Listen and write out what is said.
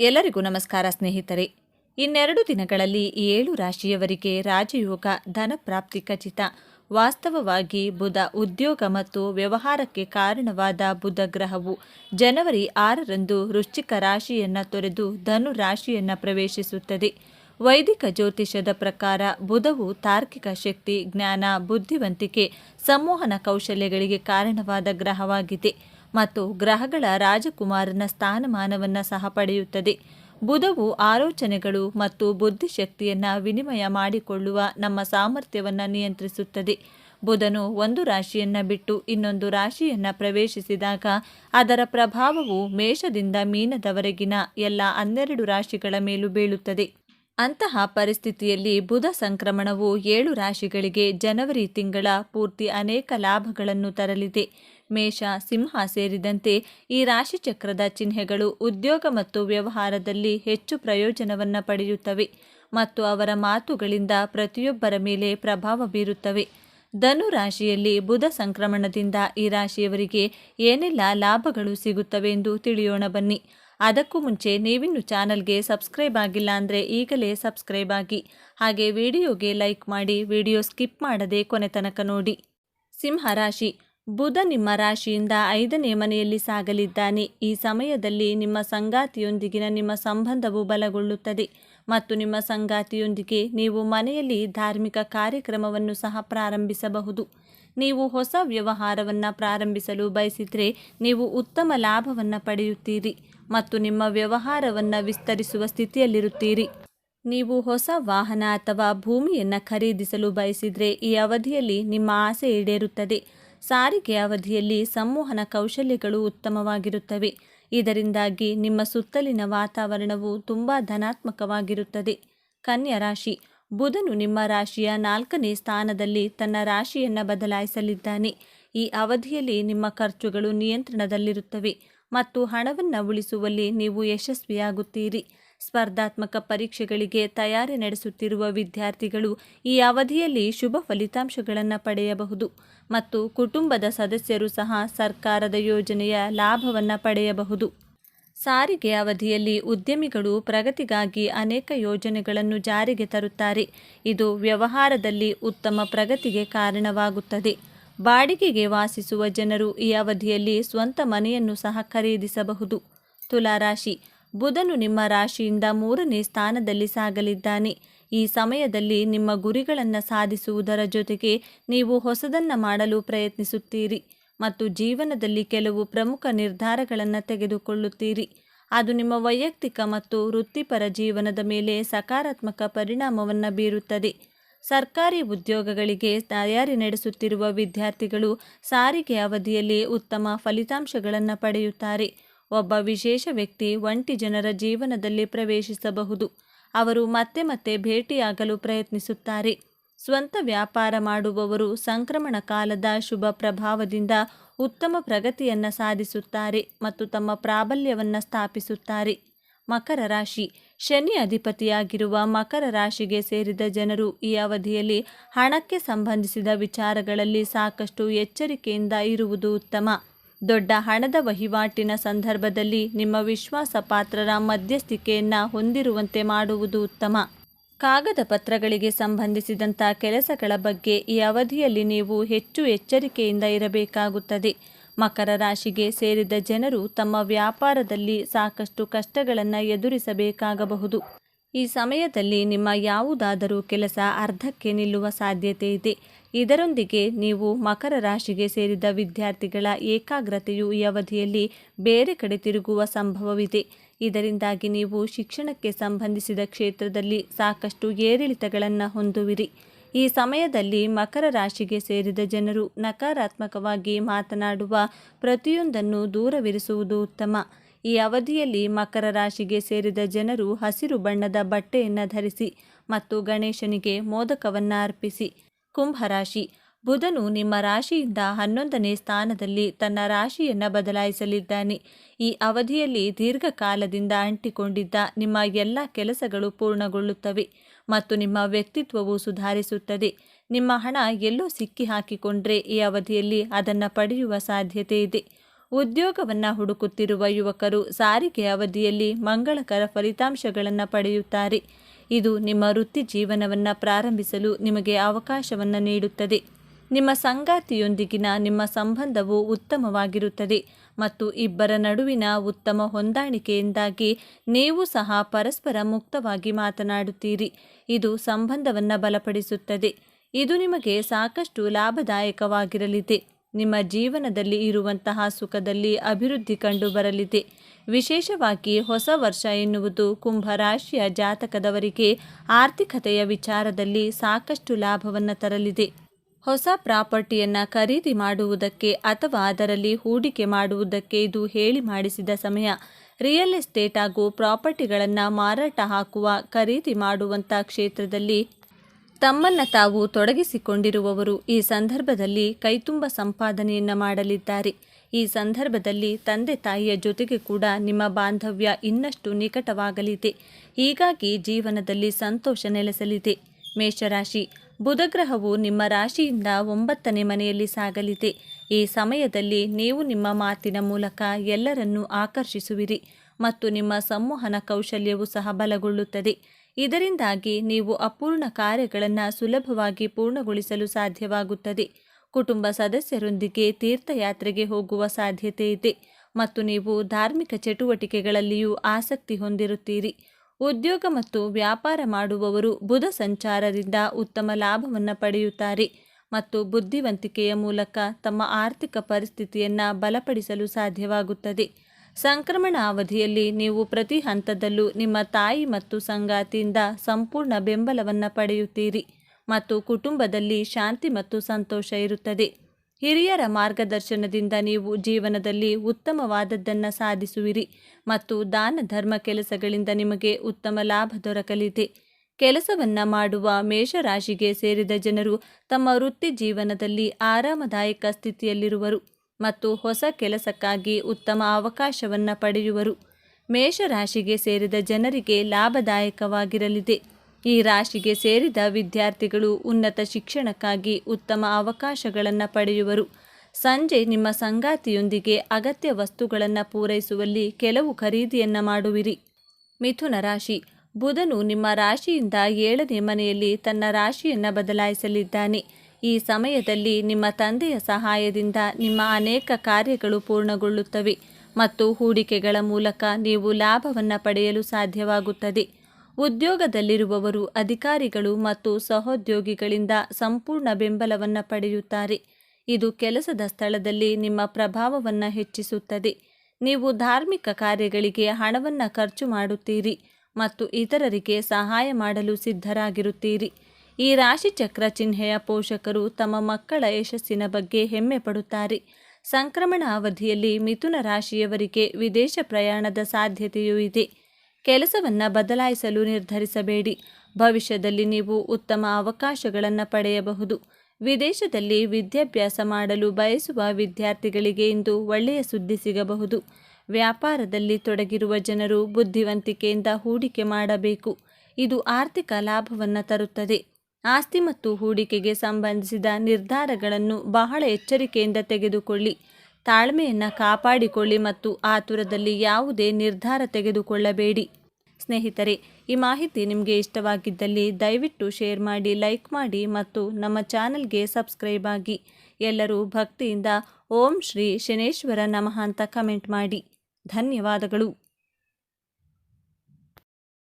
ಎಲ್ಲರಿಗೂ ನಮಸ್ಕಾರ ಸ್ನೇಹಿತರೆ. ಇನ್ನೆರಡು ದಿನಗಳಲ್ಲಿ ಈ ಏಳು ರಾಶಿಯವರಿಗೆ ರಾಜಯೋಗ, ಧನ ಪ್ರಾಪ್ತಿ ಖಚಿತ. ವಾಸ್ತವವಾಗಿ ಬುಧ ಉದ್ಯೋಗ ಮತ್ತು ವ್ಯವಹಾರಕ್ಕೆ ಕಾರಣವಾದ ಬುಧ ಗ್ರಹವು ಜನವರಿ ಆರರಂದು ವೃಶ್ಚಿಕ ರಾಶಿಯನ್ನು ತೊರೆದು ಧನು ರಾಶಿಯನ್ನು ಪ್ರವೇಶಿಸುತ್ತದೆ. ವೈದಿಕ ಜ್ಯೋತಿಷದ ಪ್ರಕಾರ ಬುಧವು ತಾರ್ಕಿಕ ಶಕ್ತಿ, ಜ್ಞಾನ, ಬುದ್ಧಿವಂತಿಕೆ, ಸಂಮೋಹನ ಕೌಶಲ್ಯಗಳಿಗೆ ಕಾರಣವಾದ ಗ್ರಹವಾಗಿದೆ. ಮತ್ತು ಗ್ರಹಗಳ ರಾಜಕುಮಾರನ ಸ್ಥಾನಮಾನವನ್ನು ಸಹ ಪಡೆಯುತ್ತದೆ. ಬುಧವು ಆಲೋಚನೆಗಳು ಮತ್ತು ಬುದ್ಧಿಶಕ್ತಿಯನ್ನು ವಿನಿಮಯ ಮಾಡಿಕೊಳ್ಳುವ ನಮ್ಮ ಸಾಮರ್ಥ್ಯವನ್ನು ನಿಯಂತ್ರಿಸುತ್ತದೆ. ಬುಧನು ಒಂದು ರಾಶಿಯನ್ನು ಬಿಟ್ಟು ಇನ್ನೊಂದು ರಾಶಿಯನ್ನು ಪ್ರವೇಶಿಸಿದಾಗ ಅದರ ಪ್ರಭಾವವು ಮೇಷದಿಂದ ಮೀನದವರೆಗಿನ ಎಲ್ಲ ಹನ್ನೆರಡು ರಾಶಿಗಳ ಮೇಲೂ ಬೀಳುತ್ತದೆ. ಅಂತಹ ಪರಿಸ್ಥಿತಿಯಲ್ಲಿ ಬುಧ ಸಂಕ್ರಮಣವು ಏಳು ರಾಶಿಗಳಿಗೆ ಜನವರಿ ತಿಂಗಳ ಪೂರ್ತಿ ಅನೇಕ ಲಾಭಗಳನ್ನು ತರಲಿದೆ. ಮೇಷ, ಸಿಂಹ ಸೇರಿದಂತೆ ಈ ರಾಶಿಚಕ್ರದ ಚಿಹ್ನೆಗಳು ಉದ್ಯೋಗ ಮತ್ತು ವ್ಯವಹಾರದಲ್ಲಿ ಹೆಚ್ಚು ಪ್ರಯೋಜನವನ್ನು ಪಡೆಯುತ್ತವೆ ಮತ್ತು ಅವರ ಮಾತುಗಳಿಂದ ಪ್ರತಿಯೊಬ್ಬರ ಮೇಲೆ ಪ್ರಭಾವ ಬೀರುತ್ತವೆ. ಧನು ರಾಶಿಯಲ್ಲಿ ಬುಧ ಸಂಕ್ರಮಣದಿಂದ ಈ ರಾಶಿಯವರಿಗೆ ಏನೆಲ್ಲ ಲಾಭಗಳು ಸಿಗುತ್ತವೆ ಎಂದು ತಿಳಿಯೋಣ ಬನ್ನಿ. ಅದಕ್ಕೂ ಮುಂಚೆ ನೀವಿನ್ನು ಚಾನಲ್ಗೆ ಸಬ್ಸ್ಕ್ರೈಬ್ ಆಗಿಲ್ಲ ಅಂದರೆ ಈಗಲೇ ಸಬ್ಸ್ಕ್ರೈಬ್ ಆಗಿ. ಹಾಗೆ ವಿಡಿಯೋಗೆ ಲೈಕ್ ಮಾಡಿ, ವಿಡಿಯೋ ಸ್ಕಿಪ್ ಮಾಡದೆ ಕೊನೆ ತನಕ ನೋಡಿ. ಸಿಂಹ ರಾಶಿ. ಬುಧ ನಿಮ್ಮ ರಾಶಿಯಿಂದ ಐದನೇ ಮನೆಯಲ್ಲಿ ಸಾಗಲಿದ್ದಾನೆ. ಈ ಸಮಯದಲ್ಲಿ ನಿಮ್ಮ ಸಂಗಾತಿಯೊಂದಿಗಿನ ನಿಮ್ಮ ಸಂಬಂಧವು ಬಲಗೊಳ್ಳುತ್ತದೆ. ಮತ್ತು ನಿಮ್ಮ ಸಂಗಾತಿಯೊಂದಿಗೆ ನೀವು ಮನೆಯಲ್ಲಿ ಧಾರ್ಮಿಕ ಕಾರ್ಯಕ್ರಮವನ್ನು ಸಹ ಪ್ರಾರಂಭಿಸಬಹುದು. ನೀವು ಹೊಸ ವ್ಯವಹಾರವನ್ನು ಪ್ರಾರಂಭಿಸಲು ಬಯಸಿದರೆ ನೀವು ಉತ್ತಮ ಲಾಭವನ್ನು ಪಡೆಯುತ್ತೀರಿ ಮತ್ತು ನಿಮ್ಮ ವ್ಯವಹಾರವನ್ನು ವಿಸ್ತರಿಸುವ ಸ್ಥಿತಿಯಲ್ಲಿರುತ್ತೀರಿ. ನೀವು ಹೊಸ ವಾಹನ ಅಥವಾ ಭೂಮಿಯನ್ನು ಖರೀದಿಸಲು ಬಯಸಿದರೆ ಈ ಅವಧಿಯಲ್ಲಿ ನಿಮ್ಮ ಆಸೆ ಈಡೇರುತ್ತದೆ. ಸಾರಿಗೆ ಅವಧಿಯಲ್ಲಿ ಸಂವಹನ ಕೌಶಲ್ಯಗಳು ಉತ್ತಮವಾಗಿರುತ್ತವೆ. ಇದರಿಂದಾಗಿ ನಿಮ್ಮ ಸುತ್ತಲಿನ ವಾತಾವರಣವು ತುಂಬ ಧನಾತ್ಮಕವಾಗಿರುತ್ತದೆ. ಕನ್ಯಾ ರಾಶಿ. ಬುಧನು ನಿಮ್ಮ ರಾಶಿಯ ನಾಲ್ಕನೇ ಸ್ಥಾನದಲ್ಲಿ ತನ್ನ ರಾಶಿಯನ್ನು ಬದಲಾಯಿಸಲಿದ್ದಾನೆ. ಈ ಅವಧಿಯಲ್ಲಿ ನಿಮ್ಮ ಖರ್ಚುಗಳು ನಿಯಂತ್ರಣದಲ್ಲಿರುತ್ತವೆ ಮತ್ತು ಹಣವನ್ನು ಉಳಿಸುವಲ್ಲಿ ನೀವು ಯಶಸ್ವಿಯಾಗುತ್ತೀರಿ. ಸ್ಪರ್ಧಾತ್ಮಕ ಪರೀಕ್ಷೆಗಳಿಗೆ ತಯಾರಿ ನಡೆಸುತ್ತಿರುವ ವಿದ್ಯಾರ್ಥಿಗಳು ಈ ಅವಧಿಯಲ್ಲಿ ಶುಭ ಫಲಿತಾಂಶಗಳನ್ನು ಪಡೆಯಬಹುದು ಮತ್ತು ಕುಟುಂಬದ ಸದಸ್ಯರು ಸಹ ಸರ್ಕಾರದ ಯೋಜನೆಯ ಲಾಭವನ್ನು ಪಡೆಯಬಹುದು. ಸಾರಿಗೆ ಅವಧಿಯಲ್ಲಿ ಉದ್ಯಮಿಗಳು ಪ್ರಗತಿಗಾಗಿ ಅನೇಕ ಯೋಜನೆಗಳನ್ನು ಜಾರಿಗೆ ತರುತ್ತಾರೆ. ಇದು ವ್ಯವಹಾರದಲ್ಲಿ ಉತ್ತಮ ಪ್ರಗತಿಗೆ ಕಾರಣವಾಗುತ್ತದೆ. ಬಾಡಿಗೆಗೆ ವಾಸಿಸುವ ಜನರು ಈ ಅವಧಿಯಲ್ಲಿ ಸ್ವಂತ ಮನೆಯನ್ನು ಸಹ ಖರೀದಿಸಬಹುದು. ತುಲಾರಾಶಿ ಬುಧನು ನಿಮ್ಮ ರಾಶಿಯಿಂದ ಮೂರನೇ ಸ್ಥಾನದಲ್ಲಿ ಸಾಗಲಿದ್ದಾನೆ. ಈ ಸಮಯದಲ್ಲಿ ನಿಮ್ಮ ಗುರಿಗಳನ್ನು ಸಾಧಿಸುವುದರ ಜೊತೆಗೆ ನೀವು ಹೊಸದನ್ನು ಮಾಡಲು ಪ್ರಯತ್ನಿಸುತ್ತೀರಿ. ಮತ್ತು ಜೀವನದಲ್ಲಿ ಕೆಲವು ಪ್ರಮುಖ ನಿರ್ಧಾರಗಳನ್ನು ತೆಗೆದುಕೊಳ್ಳುತ್ತೀರಿ. ಅದು ನಿಮ್ಮ ವೈಯಕ್ತಿಕ ಮತ್ತು ವೃತ್ತಿಪರ ಜೀವನದ ಮೇಲೆ ಸಕಾರಾತ್ಮಕ ಪರಿಣಾಮವನ್ನು ಬೀರುತ್ತದೆ. ಸರ್ಕಾರಿ ಉದ್ಯೋಗಗಳಿಗೆ ತಯಾರಿ ನಡೆಸುತ್ತಿರುವ ವಿದ್ಯಾರ್ಥಿಗಳು ಸಾರಿಗೆ ಅವಧಿಯಲ್ಲಿ ಉತ್ತಮ ಫಲಿತಾಂಶಗಳನ್ನು ಪಡೆಯುತ್ತಾರೆ. ಒಬ್ಬ ವಿಶೇಷ ವ್ಯಕ್ತಿ ಒಂಟಿ ಜನರ ಜೀವನದಲ್ಲಿ ಪ್ರವೇಶಿಸಬಹುದು. ಅವರು ಮತ್ತೆ ಮತ್ತೆ ಭೇಟಿಯಾಗಲು ಪ್ರಯತ್ನಿಸುತ್ತಾರೆ. ಸ್ವಂತ ವ್ಯಾಪಾರ ಮಾಡುವವರು ಸಂಕ್ರಮಣ ಕಾಲದ ಶುಭ ಪ್ರಭಾವದಿಂದ ಉತ್ತಮ ಪ್ರಗತಿಯನ್ನು ಸಾಧಿಸುತ್ತಾರೆ ಮತ್ತು ತಮ್ಮ ಪ್ರಾಬಲ್ಯವನ್ನು ಸ್ಥಾಪಿಸುತ್ತಾರೆ. ಮಕರ ರಾಶಿ. ಶನಿ ಅಧಿಪತಿಯಾಗಿರುವ ಮಕರ ರಾಶಿಗೆ ಸೇರಿದ ಜನರು ಈ ಅವಧಿಯಲ್ಲಿ ಹಣಕ್ಕೆ ಸಂಬಂಧಿಸಿದ ವಿಚಾರಗಳಲ್ಲಿ ಸಾಕಷ್ಟು ಎಚ್ಚರಿಕೆಯಿಂದ ಇರುವುದು ಉತ್ತಮ. ದೊಡ್ಡ ಹಣದ ವಹಿವಾಟಿನ ಸಂದರ್ಭದಲ್ಲಿ ನಿಮ್ಮ ವಿಶ್ವಾಸ ಪಾತ್ರರ ಮಧ್ಯಸ್ಥಿಕೆಯನ್ನು ಹೊಂದಿರುವಂತೆ ಮಾಡುವುದು ಉತ್ತಮ. ಕಾಗದ ಪತ್ರಗಳಿಗೆ ಸಂಬಂಧಿಸಿದಂಥ ಕೆಲಸಗಳ ಬಗ್ಗೆ ಈ ಅವಧಿಯಲ್ಲಿ ನೀವು ಹೆಚ್ಚು ಎಚ್ಚರಿಕೆಯಿಂದ ಇರಬೇಕಾಗುತ್ತದೆ. ಮಕರ ರಾಶಿಗೆ ಸೇರಿದ ಜನರು ತಮ್ಮ ವ್ಯಾಪಾರದಲ್ಲಿ ಸಾಕಷ್ಟು ಕಷ್ಟಗಳನ್ನು ಎದುರಿಸಬೇಕಾಗಬಹುದು. ಈ ಸಮಯದಲ್ಲಿ ನಿಮ್ಮ ಯಾವುದಾದರೂ ಕೆಲಸ ಅರ್ಧಕ್ಕೆ ನಿಲ್ಲುವ ಸಾಧ್ಯತೆ ಇದೆ. ಇದರೊಂದಿಗೆ ನೀವು ಮಕರ ರಾಶಿಗೆ ಸೇರಿದ ವಿದ್ಯಾರ್ಥಿಗಳ ಏಕಾಗ್ರತೆಯು ಈ ಅವಧಿಯಲ್ಲಿ ಬೇರೆ ಕಡೆ ತಿರುಗುವ ಸಂಭವವಿದೆ. ಇದರಿಂದಾಗಿ ನೀವು ಶಿಕ್ಷಣಕ್ಕೆ ಸಂಬಂಧಿಸಿದ ಕ್ಷೇತ್ರದಲ್ಲಿ ಸಾಕಷ್ಟು ಏರಿಳಿತಗಳನ್ನು ಹೊಂದುವಿರಿ. ಈ ಸಮಯದಲ್ಲಿ ಮಕರ ರಾಶಿಗೆ ಸೇರಿದ ಜನರು ನಕಾರಾತ್ಮಕವಾಗಿ ಮಾತನಾಡುವ ಪ್ರತಿಯೊಂದನ್ನು ದೂರವಿರಿಸುವುದು ಉತ್ತಮ. ಈ ಅವಧಿಯಲ್ಲಿ ಮಕರ ರಾಶಿಗೆ ಸೇರಿದ ಜನರು ಹಸಿರು ಬಣ್ಣದ ಬಟ್ಟೆಯನ್ನು ಧರಿಸಿ ಮತ್ತು ಗಣೇಶನಿಗೆ ಮೋದಕವನ್ನು ಅರ್ಪಿಸಿ. ಕುಂಭರಾಶಿ ಬುಧನು ನಿಮ್ಮ ರಾಶಿಯಿಂದ ಹನ್ನೊಂದನೇ ಸ್ಥಾನದಲ್ಲಿ ತನ್ನ ರಾಶಿಯನ್ನು ಬದಲಾಯಿಸಲಿದ್ದಾನೆ. ಈ ಅವಧಿಯಲ್ಲಿ ದೀರ್ಘಕಾಲದಿಂದ ಅಂಟಿಕೊಂಡಿದ್ದ ನಿಮ್ಮ ಎಲ್ಲ ಕೆಲಸಗಳು ಪೂರ್ಣಗೊಳ್ಳುತ್ತವೆ ಮತ್ತು ನಿಮ್ಮ ವ್ಯಕ್ತಿತ್ವವು ಸುಧಾರಿಸುತ್ತದೆ. ನಿಮ್ಮ ಹಣ ಎಲ್ಲೋ ಸಿಕ್ಕಿ ಹಾಕಿಕೊಂಡ್ರೆ ಈ ಅವಧಿಯಲ್ಲಿ ಅದನ್ನು ಪಡೆಯುವ ಸಾಧ್ಯತೆ ಇದೆ. ಉದ್ಯೋಗವನ್ನು ಹುಡುಕುತ್ತಿರುವ ಯುವಕರು ಸಾರಿಗೆ ಅವಧಿಯಲ್ಲಿ ಮಂಗಳಕರ ಫಲಿತಾಂಶಗಳನ್ನು ಪಡೆಯುತ್ತಾರೆ. ಇದು ನಿಮ್ಮ ವೃತ್ತಿ ಜೀವನವನ್ನು ಪ್ರಾರಂಭಿಸಲು ನಿಮಗೆ ಅವಕಾಶವನ್ನು ನೀಡುತ್ತದೆ. ನಿಮ್ಮ ಸಂಗಾತಿಯೊಂದಿಗಿನ ನಿಮ್ಮ ಸಂಬಂಧವು ಉತ್ತಮವಾಗಿರುತ್ತದೆ ಮತ್ತು ಇಬ್ಬರ ನಡುವಿನ ಉತ್ತಮ ಹೊಂದಾಣಿಕೆಯಿಂದಾಗಿ ನೀವು ಸಹ ಪರಸ್ಪರ ಮುಕ್ತವಾಗಿ ಮಾತನಾಡುತ್ತೀರಿ. ಇದು ಸಂಬಂಧವನ್ನು ಬಲಪಡಿಸುತ್ತದೆ. ಇದು ನಿಮಗೆ ಸಾಕಷ್ಟು ಲಾಭದಾಯಕವಾಗಿರಲಿದೆ. ನಿಮ್ಮ ಜೀವನದಲ್ಲಿ ಇರುವಂತಹ ಸುಖದಲ್ಲಿ ಅಭಿವೃದ್ಧಿ ಕಂಡು ಬರಲಿದೆ. ವಿಶೇಷವಾಗಿ ಹೊಸ ವರ್ಷ ಎನ್ನುವುದು ಕುಂಭ ರಾಶಿಯ ಜಾತಕದವರಿಗೆ ಆರ್ಥಿಕತೆಯ ವಿಚಾರದಲ್ಲಿ ಸಾಕಷ್ಟು ಲಾಭವನ್ನು ತರಲಿದೆ. ಹೊಸ ಪ್ರಾಪರ್ಟಿಯನ್ನು ಖರೀದಿ ಮಾಡುವುದಕ್ಕೆ ಅಥವಾ ಅದರಲ್ಲಿ ಹೂಡಿಕೆ ಮಾಡುವುದಕ್ಕೆ ಇದು ಹೇಳಿ ಮಾಡಿಸಿದ ಸಮಯ, ರಿಯಲ್ ಎಸ್ಟೇಟ್ ಹಾಗೂ ಪ್ರಾಪರ್ಟಿಗಳನ್ನು ಮಾರಾಟ ಹಾಕುವ ಖರೀದಿ ಮಾಡುವಂಥ ಕ್ಷೇತ್ರದಲ್ಲಿ ತಮ್ಮನ್ನು ತಾವು ತೊಡಗಿಸಿಕೊಂಡಿರುವವರು ಈ ಸಂದರ್ಭದಲ್ಲಿ ಕೈತುಂಬ ಸಂಪಾದನೆಯನ್ನು ಮಾಡಲಿದ್ದಾರೆ. ಈ ಸಂದರ್ಭದಲ್ಲಿ ತಂದೆ ತಾಯಿಯ ಜೊತೆಗೆ ಕೂಡ ನಿಮ್ಮ ಬಾಂಧವ್ಯ ಇನ್ನಷ್ಟು ನಿಕಟವಾಗಲಿದೆ. ಹೀಗಾಗಿ ಜೀವನದಲ್ಲಿ ಸಂತೋಷ ನೆಲೆಸಲಿದೆ. ಮೇಷರಾಶಿ, ಬುಧಗ್ರಹವು ನಿಮ್ಮ ರಾಶಿಯಿಂದ ಒಂಬತ್ತನೇ ಮನೆಯಲ್ಲಿ ಸಾಗಲಿದೆ. ಈ ಸಮಯದಲ್ಲಿ ನೀವು ನಿಮ್ಮ ಮಾತಿನ ಮೂಲಕ ಎಲ್ಲರನ್ನೂ ಆಕರ್ಷಿಸುವಿರಿ ಮತ್ತು ನಿಮ್ಮ ಸಂವಹನ ಕೌಶಲ್ಯವು ಸಹ ಬಲಗೊಳ್ಳುತ್ತದೆ. ಇದರಿಂದಾಗಿ ನೀವು ಅಪೂರ್ಣ ಕಾರ್ಯಗಳನ್ನು ಸುಲಭವಾಗಿ ಪೂರ್ಣಗೊಳಿಸಲು ಸಾಧ್ಯವಾಗುತ್ತದೆ. ಕುಟುಂಬ ಸದಸ್ಯರೊಂದಿಗೆ ತೀರ್ಥಯಾತ್ರೆಗೆ ಹೋಗುವ ಸಾಧ್ಯತೆ ಇದೆ ಮತ್ತು ನೀವು ಧಾರ್ಮಿಕ ಚಟುವಟಿಕೆಗಳಲ್ಲಿಯೂ ಆಸಕ್ತಿ ಹೊಂದಿರುತ್ತೀರಿ. ಉದ್ಯೋಗ ಮತ್ತು ವ್ಯಾಪಾರ ಮಾಡುವವರು ಬುಧ ಸಂಚಾರದಿಂದ ಉತ್ತಮ ಲಾಭವನ್ನು ಪಡೆಯುತ್ತಾರೆ ಮತ್ತು ಬುದ್ಧಿವಂತಿಕೆಯ ಮೂಲಕ ತಮ್ಮ ಆರ್ಥಿಕ ಪರಿಸ್ಥಿತಿಯನ್ನು ಬಲಪಡಿಸಲು ಸಾಧ್ಯವಾಗುತ್ತದೆ. ಸಂಕ್ರಮಣ ಅವಧಿಯಲ್ಲಿ ನೀವು ಪ್ರತಿ ಹಂತದಲ್ಲೂ ನಿಮ್ಮ ತಾಯಿ ಮತ್ತು ಸಂಗಾತಿಯಿಂದ ಸಂಪೂರ್ಣ ಬೆಂಬಲವನ್ನು ಪಡೆಯುತ್ತೀರಿ ಮತ್ತು ಕುಟುಂಬದಲ್ಲಿ ಶಾಂತಿ ಮತ್ತು ಸಂತೋಷ ಇರುತ್ತದೆ. ಹಿರಿಯರ ಮಾರ್ಗದರ್ಶನದಿಂದ ನೀವು ಜೀವನದಲ್ಲಿ ಉತ್ತಮವಾದದ್ದನ್ನು ಸಾಧಿಸುವಿರಿ ಮತ್ತು ದಾನ ಧರ್ಮ ಕೆಲಸಗಳಿಂದ ನಿಮಗೆ ಉತ್ತಮ ಲಾಭ ದೊರಕಲಿದೆ. ಕೆಲಸವನ್ನ ಮಾಡುವ ಮೇಷರಾಶಿಗೆ ಸೇರಿದ ಜನರು ತಮ್ಮ ವೃತ್ತಿ ಜೀವನದಲ್ಲಿ ಆರಾಮದಾಯಕ ಸ್ಥಿತಿಯಲ್ಲಿರುವರು. ಮತ್ತು ಹೊಸ ಕೆಲಸಕ್ಕಾಗಿ ಉತ್ತಮ ಅವಕಾಶವನ್ನು ಪಡೆಯುವರು. ಮೇಷರಾಶಿಗೆ ಸೇರಿದ ಜನರಿಗೆ ಲಾಭದಾಯಕವಾಗಿರಲಿದೆ. ಈ ರಾಶಿಗೆ ಸೇರಿದ ವಿದ್ಯಾರ್ಥಿಗಳು ಉನ್ನತ ಶಿಕ್ಷಣಕ್ಕಾಗಿ ಉತ್ತಮ ಅವಕಾಶಗಳನ್ನು ಪಡೆಯುವರು. ಸಂಜೆ ನಿಮ್ಮ ಸಂಗಾತಿಯೊಂದಿಗೆ ಅಗತ್ಯ ವಸ್ತುಗಳನ್ನು ಪೂರೈಸುವಲ್ಲಿ ಕೆಲವು ಖರೀದಿಯನ್ನು ಮಾಡುವಿರಿ. ಮಿಥುನ ರಾಶಿ, ಬುಧನು ನಿಮ್ಮ ರಾಶಿಯಿಂದ ಏಳನೇ ಮನೆಯಲ್ಲಿ ತನ್ನ ರಾಶಿಯನ್ನು ಬದಲಾಯಿಸಲಿದ್ದಾನೆ. ಈ ಸಮಯದಲ್ಲಿ ನಿಮ್ಮ ತಂದೆಯ ಸಹಾಯದಿಂದ ನಿಮ್ಮ ಅನೇಕ ಕಾರ್ಯಗಳು ಪೂರ್ಣಗೊಳ್ಳುತ್ತವೆ ಮತ್ತು ಹೂಡಿಕೆಗಳ ಮೂಲಕ ನೀವು ಲಾಭವನ್ನು ಪಡೆಯಲು ಸಾಧ್ಯವಾಗುತ್ತದೆ. ಉದ್ಯೋಗದಲ್ಲಿರುವವರು ಅಧಿಕಾರಿಗಳು ಮತ್ತು ಸಹೋದ್ಯೋಗಿಗಳಿಂದ ಸಂಪೂರ್ಣ ಬೆಂಬಲವನ್ನು ಪಡೆಯುತ್ತಾರೆ. ಇದು ಕೆಲಸದ ಸ್ಥಳದಲ್ಲಿ ನಿಮ್ಮ ಪ್ರಭಾವವನ್ನು ಹೆಚ್ಚಿಸುತ್ತದೆ. ನೀವು ಧಾರ್ಮಿಕ ಕಾರ್ಯಗಳಿಗೆ ಹಣವನ್ನು ಖರ್ಚು ಮಾಡುತ್ತೀರಿ ಮತ್ತು ಇತರರಿಗೆ ಸಹಾಯ ಮಾಡಲು ಸಿದ್ಧರಾಗಿರುತ್ತೀರಿ. ಈ ರಾಶಿಚಕ್ರ ಚಿಹ್ನೆಯ ಪೋಷಕರು ತಮ್ಮ ಮಕ್ಕಳ ಯಶಸ್ಸಿನ ಬಗ್ಗೆ ಹೆಮ್ಮೆ ಪಡುತ್ತಾರೆ. ಸಂಕ್ರಮಣ ಅವಧಿಯಲ್ಲಿ ಮಿಥುನ ರಾಶಿಯವರಿಗೆ ವಿದೇಶ ಪ್ರಯಾಣದ ಸಾಧ್ಯತೆಯೂ ಇದೆ. ಕೆಲಸವನ್ನು ಬದಲಾಯಿಸಲು ನಿರ್ಧರಿಸಬೇಡಿ. ಭವಿಷ್ಯದಲ್ಲಿ ನೀವು ಉತ್ತಮ ಅವಕಾಶಗಳನ್ನು ಪಡೆಯಬಹುದು. ವಿದೇಶದಲ್ಲಿ ವಿದ್ಯಾಭ್ಯಾಸ ಮಾಡಲು ಬಯಸುವ ವಿದ್ಯಾರ್ಥಿಗಳಿಗೆ ಇಂದು ಒಳ್ಳೆಯ ಸುದ್ದಿ ಸಿಗಬಹುದು. ವ್ಯಾಪಾರದಲ್ಲಿ ತೊಡಗಿರುವ ಜನರು ಬುದ್ಧಿವಂತಿಕೆಯಿಂದ ಹೂಡಿಕೆ ಮಾಡಬೇಕು. ಇದು ಆರ್ಥಿಕ ಲಾಭವನ್ನು ತರುತ್ತದೆ. ಆಸ್ತಿ ಮತ್ತು ಹೂಡಿಕೆಗೆ ಸಂಬಂಧಿಸಿದ ನಿರ್ಧಾರಗಳನ್ನು ಬಹಳ ಎಚ್ಚರಿಕೆಯಿಂದ ತೆಗೆದುಕೊಳ್ಳಿ. ತಾಳ್ಮೆಯನ್ನು ಕಾಪಾಡಿಕೊಳ್ಳಿ ಮತ್ತು ಆತುರದಲ್ಲಿ ಯಾವುದೇ ನಿರ್ಧಾರ ತೆಗೆದುಕೊಳ್ಳಬೇಡಿ. ಸ್ನೇಹಿತರೆ, ಈ ಮಾಹಿತಿ ನಿಮಗೆ ಇಷ್ಟವಾಗಿದ್ದಲ್ಲಿ ದಯವಿಟ್ಟು ಶೇರ್ ಮಾಡಿ, ಲೈಕ್ ಮಾಡಿ ಮತ್ತು ನಮ್ಮ ಚಾನಲ್ಗೆ ಸಬ್ಸ್ಕ್ರೈಬ್ ಆಗಿ. ಎಲ್ಲರೂ ಭಕ್ತಿಯಿಂದ ಓಂ ಶ್ರೀ ಶನೇಶ್ವರ ನಮಃ ಅಂತ ಕಮೆಂಟ್ ಮಾಡಿ. ಧನ್ಯವಾದಗಳು.